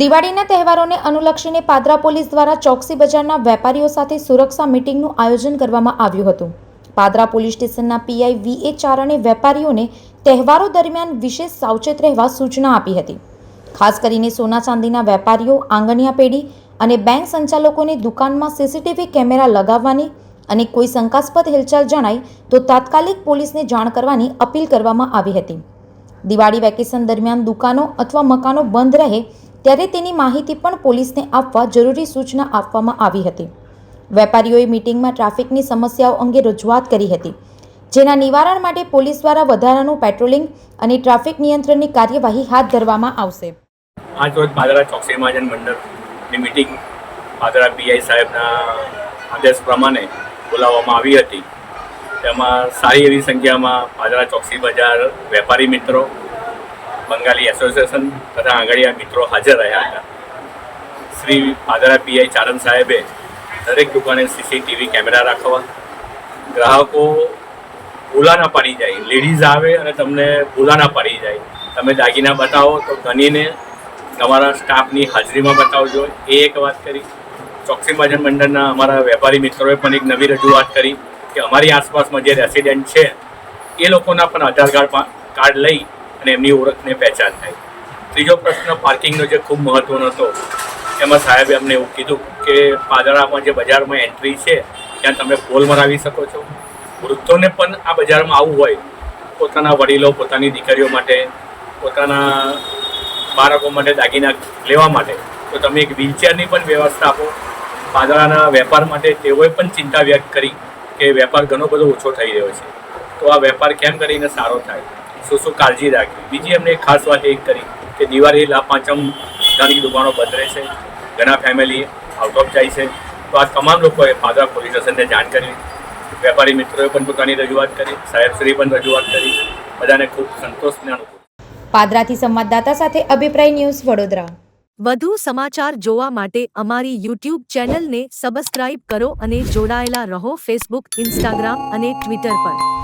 દિવાળીના તહેવારોને અનુલક્ષીને પાદરા પોલીસ દ્વારા ચોકસી બજારના વેપારીઓ સાથે સુરક્ષા મિટિંગનું આયોજન કરવામાં આવ્યું હતું. પાદરા પોલીસ સ્ટેશનના પીઆઈ વી એ ચારણે વેપારીઓને તહેવારો દરમિયાન વિશેષ સાવચેત રહેવા સૂચના આપી હતી. ખાસ કરીને સોના ચાંદીના વેપારીઓ, આંગણિયા પેઢી અને બેંક સંચાલકોને દુકાનમાં સીસીટીવી કેમેરા લગાવવાની અને કોઈ શંકાસ્પદ હિલચાલ જણાય તો તાત્કાલિક પોલીસને જાણ કરવાની અપીલ કરવામાં આવી હતી. દિવાળી વેકેશન દરમિયાન દુકાનો અથવા મકાનો બંધ રહે ત્યારે તેની માહિતી પણ પોલીસને આપવા જરૂરી સૂચના આપવામાં આવી હતી. વેપારીઓએ મિટિંગમાં ટ્રાફિકની સમસ્યાઓ અંગે રજૂઆત કરી હતી, જેના નિવારણ માટે પોલીસ દ્વારા વધારાનું પેટ્રોલિંગ અને ટ્રાફિક નિયંત્રણની કાર્યવાહી હાથ ધરવામાં આવશે. આજ રોજ પાદરા ચોકસી મહાજન મંડળની મિટિંગ પાદરા પીઆઈ સાહેબના આદેશ પ્રમાણે બોલાવવામાં આવી હતી. તેમાં સારી એવી સંખ્યામાં પાદરા ચોકસી બજાર વેપારી મિત્રો બંગાળી એસોસિએશન તથા આંગળીયા મિત્રો હાજર રહ્યા હતા. શ્રી પાદરા પીઆઈ ચારણ સાહેબે દરેક દુકાને સીસીટીવી કેમેરા રાખવા, ગ્રાહકો ભૂલા ના પડી જાય લેડીઝ આવે અને તમને ભૂલા ના પડી જાય. તમે દાગીના બતાવો તો ગણીને તમારા સ્ટાફની હાજરીમાં બતાવજો. એ એક વાત કરી. ચોકસી ભજન મંડળના અમારા વેપારી મિત્રોએ પણ એક નવી રજૂઆત કરી કે અમારી આસપાસમાં જે રેસિડેન્ટ છે, એ લોકોના પણ આધાર કાર્ડ કાર્ડ લઈ અને એમની ઓળખને પહેચાન થાય. ત્રીજો પ્રશ્ન પાર્કિંગનો જે ખૂબ મહત્વનો હતો, એમાં સાહેબે અમને એવું કીધું કે પાદરામાં જે બજારમાં એન્ટ્રી છે, ત્યાં તમે પોલ મરાવી શકો છો. વૃદ્ધોને પણ આ બજારમાં આવવું હોય. પોતાના વડીલો, પોતાની દીકરીઓ માટે, પોતાના બાળકો માટે દાગીના લેવા માટે. તો તમે એક વ્હીલચેરની પણ વ્યવસ્થા આપો. પાદરાના વેપાર માટે તેઓએ પણ ચિંતા વ્યક્ત કરી કે વેપાર ઘણો બધો ઓછો થઈ રહ્યો છે. તો આ વેપાર કેમ કરીને સારો થાય? શું શું કાળજી રાખી. બીજી અમને એક ખાસ વાત એ કરી કે દિવાળી લાભ પાંચમ ઘણી દુકાનો બંધ રહેશે. ઘણા ફેમિલી આઉટ ઓફ જાય છે. તો આ તમામ લોકોએ પાદરા પોલીસ સ્ટેશનને જાણ કરી. વેપારી મિત્રોએ પણ પોતાની રજૂઆત કરી. સાહેબશ્રી પણ રજૂઆત કરી. બધાને ખૂબ સંતોષને અનુભવ પાદરાથી સંવાદદાતા સાથે અભિપ્રાય ન્યૂઝ વડોદરા. વધુ સમાચાર જોવા માટે અમારી યુટ્યુબ ચેનલને સબસ્ક્રાઇબ કરો અને જોડાયેલા રહો ફેસબુક ઇન્સ્ટાગ્રામ અને ટ્વિટર પર.